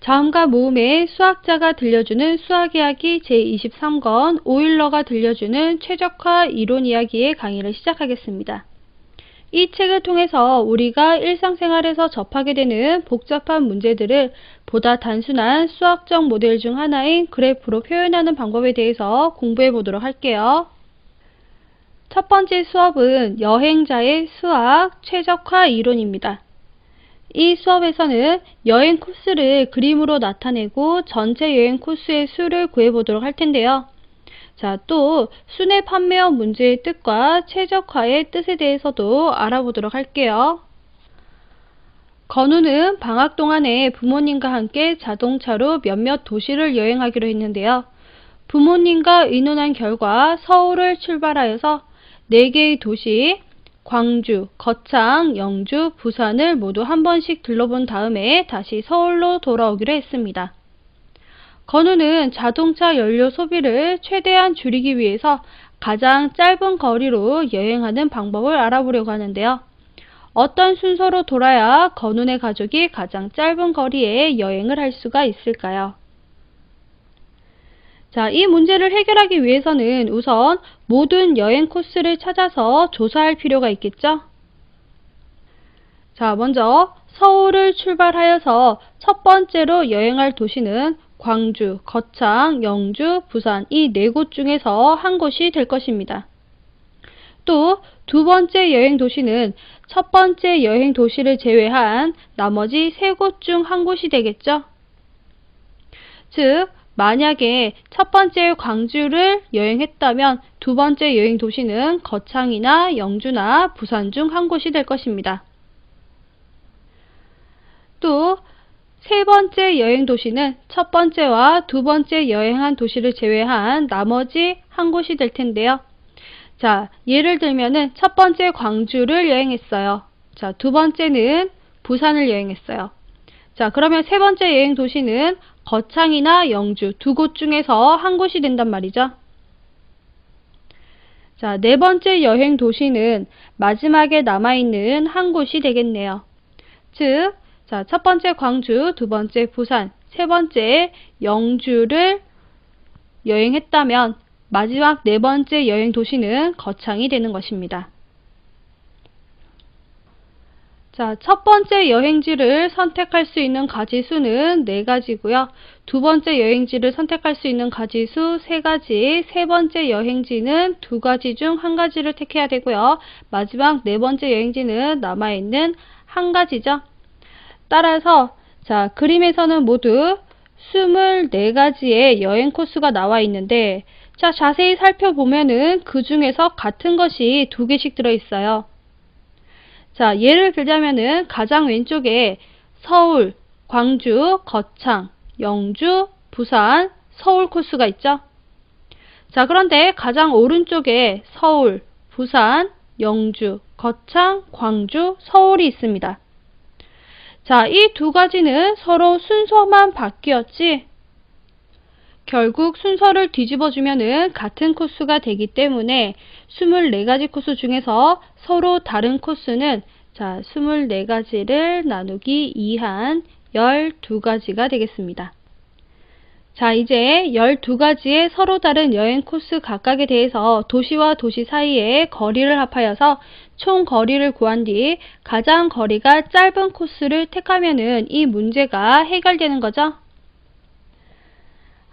자음과 모음의 수학자가 들려주는 수학 이야기 제23권 오일러가 들려주는 최적화 이론 이야기의 강의를 시작하겠습니다. 이 책을 통해서 우리가 일상생활에서 접하게 되는 복잡한 문제들을 보다 단순한 수학적 모델 중 하나인 그래프로 표현하는 방법에 대해서 공부해 보도록 할게요. 첫 번째 수업은 여행자의 수학 최적화 이론입니다. 이 수업에서는 여행 코스를 그림으로 나타내고 전체 여행 코스의 수를 구해보도록 할 텐데요. 자, 또 순회 판매원 문제의 뜻과 최적화의 뜻에 대해서도 알아보도록 할게요. 건우는 방학 동안에 부모님과 함께 자동차로 몇몇 도시를 여행하기로 했는데요. 부모님과 의논한 결과 서울을 출발하여서 4개의 도시, 광주, 거창, 영주, 부산을 모두 한 번씩 둘러본 다음에 다시 서울로 돌아오기로 했습니다. 건우는 자동차 연료 소비를 최대한 줄이기 위해서 가장 짧은 거리로 여행하는 방법을 알아보려고 하는데요. 어떤 순서로 돌아야 건우네 가족이 가장 짧은 거리에 여행을 할 수가 있을까요? 자, 이 문제를 해결하기 위해서는 우선 모든 여행 코스를 찾아서 조사할 필요가 있겠죠? 자, 먼저 서울을 출발하여서 첫 번째로 여행할 도시는 광주, 거창, 영주, 부산 이 네 곳 중에서 한 곳이 될 것입니다. 또 두 번째 여행 도시는 첫 번째 여행 도시를 제외한 나머지 세 곳 중 한 곳이 되겠죠? 즉, 만약에 첫 번째 광주를 여행했다면 두 번째 여행 도시는 거창이나 영주나 부산 중 한 곳이 될 것입니다. 또 세 번째 여행 도시는 첫 번째와 두 번째 여행한 도시를 제외한 나머지 한 곳이 될 텐데요. 자, 예를 들면은 첫 번째 광주를 여행했어요. 자, 두 번째는 부산을 여행했어요. 자, 그러면 세 번째 여행 도시는 거창이나 영주 두 곳 중에서 한 곳이 된단 말이죠. 자, 네 번째 여행 도시는 마지막에 남아있는 한 곳이 되겠네요. 즉, 자, 첫 번째 광주, 두 번째 부산, 세 번째 영주를 여행했다면 마지막 네 번째 여행 도시는 거창이 되는 것입니다. 자, 첫 번째 여행지를 선택할 수 있는 가지수는 네 가지고요. 두 번째 여행지를 선택할 수 있는 가지수 세 가지, 세 번째 여행지는 두 가지 중 한 가지를 택해야 되고요. 마지막 네 번째 여행지는 남아있는 한 가지죠. 따라서 자, 그림에서는 모두 24가지의 여행 코스가 나와 있는데 자, 자세히 살펴보면은 그 중에서 같은 것이 두 개씩 들어 있어요. 자, 예를 들자면은 가장 왼쪽에 서울, 광주, 거창, 영주, 부산, 서울 코스가 있죠. 자, 그런데 가장 오른쪽에 서울, 부산, 영주, 거창, 광주, 서울이 있습니다. 자, 이 두 가지는 서로 순서만 바뀌었지 결국 순서를 뒤집어주면은 같은 코스가 되기 때문에 24가지 코스 중에서 서로 다른 코스는 자 24가지를 나누기 2한 12가지가 되겠습니다. 자 이제 12가지의 서로 다른 여행 코스 각각에 대해서 도시와 도시 사이의 거리를 합하여서 총 거리를 구한 뒤 가장 거리가 짧은 코스를 택하면은 이 문제가 해결되는 거죠.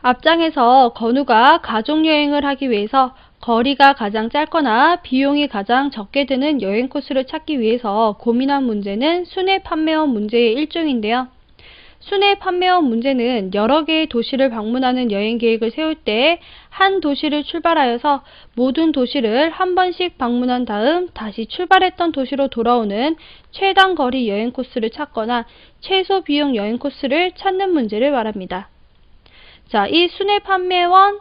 앞장에서 건우가 가족여행을 하기 위해서 거리가 가장 짧거나 비용이 가장 적게 드는 여행 코스를 찾기 위해서 고민한 문제는 순회 판매원 문제의 일종인데요. 순회 판매원 문제는 여러 개의 도시를 방문하는 여행 계획을 세울 때 한 도시를 출발하여서 모든 도시를 한 번씩 방문한 다음 다시 출발했던 도시로 돌아오는 최단 거리 여행 코스를 찾거나 최소 비용 여행 코스를 찾는 문제를 말합니다. 자, 이 순회 판매원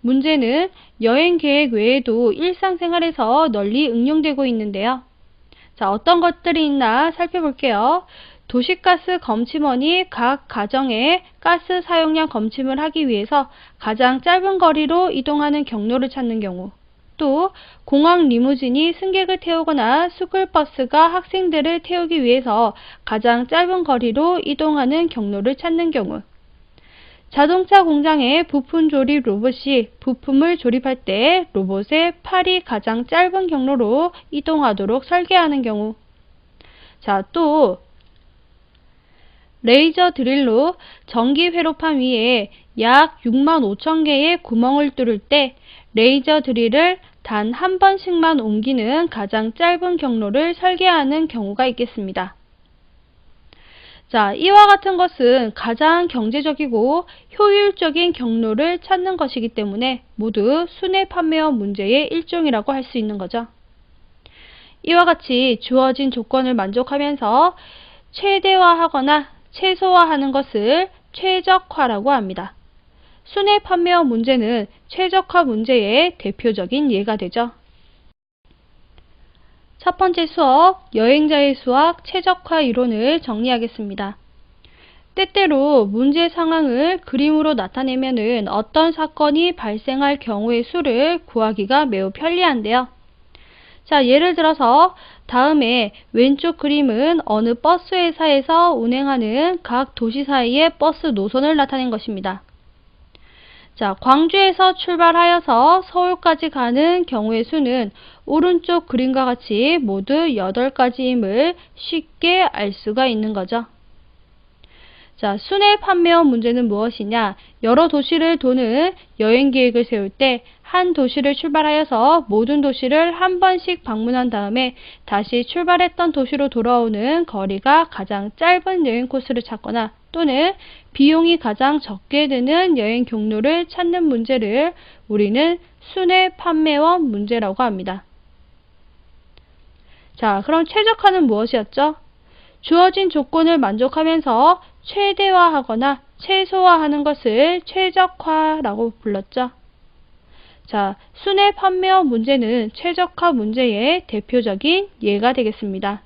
문제는 여행 계획 외에도 일상생활에서 널리 응용되고 있는데요. 자, 어떤 것들이 있나 살펴볼게요. 도시가스 검침원이 각 가정의 가스 사용량 검침을 하기 위해서 가장 짧은 거리로 이동하는 경로를 찾는 경우 또 공항 리무진이 승객을 태우거나 스쿨버스가 학생들을 태우기 위해서 가장 짧은 거리로 이동하는 경로를 찾는 경우 자동차 공장의 부품 조립 로봇이 부품을 조립할 때 로봇의 팔이 가장 짧은 경로로 이동하도록 설계하는 경우 자, 또 레이저 드릴로 전기 회로판 위에 약 6만 5천 개의 구멍을 뚫을 때 레이저 드릴을 단 한 번씩만 옮기는 가장 짧은 경로를 설계하는 경우가 있겠습니다. 자, 이와 같은 것은 가장 경제적이고 효율적인 경로를 찾는 것이기 때문에 모두 순회 판매원 문제의 일종이라고 할 수 있는 거죠. 이와 같이 주어진 조건을 만족하면서 최대화하거나 최소화하는 것을 최적화라고 합니다. 순회 판매원 문제는 최적화 문제의 대표적인 예가 되죠. 첫 번째 수업, 여행자의 수학 최적화 이론을 정리하겠습니다. 때때로 문제 상황을 그림으로 나타내면은 어떤 사건이 발생할 경우의 수를 구하기가 매우 편리한데요. 자, 예를 들어서 다음에 왼쪽 그림은 어느 버스 회사에서 운행하는 각 도시 사이의 버스 노선을 나타낸 것입니다. 자, 광주에서 출발하여서 서울까지 가는 경우의 수는 오른쪽 그림과 같이 모두 8가지임을 쉽게 알 수가 있는 거죠. 자, 순회 판매원 문제는 무엇이냐? 여러 도시를 도는 여행 계획을 세울 때 한 도시를 출발하여서 모든 도시를 한 번씩 방문한 다음에 다시 출발했던 도시로 돌아오는 거리가 가장 짧은 여행 코스를 찾거나 또는 비용이 가장 적게 드는 여행 경로를 찾는 문제를 우리는 순회 판매원 문제라고 합니다. 자, 그럼 최적화는 무엇이었죠? 주어진 조건을 만족하면서 최대화하거나 최소화하는 것을 최적화라고 불렀죠. 자, 순회 판매원 문제는 최적화 문제의 대표적인 예가 되겠습니다.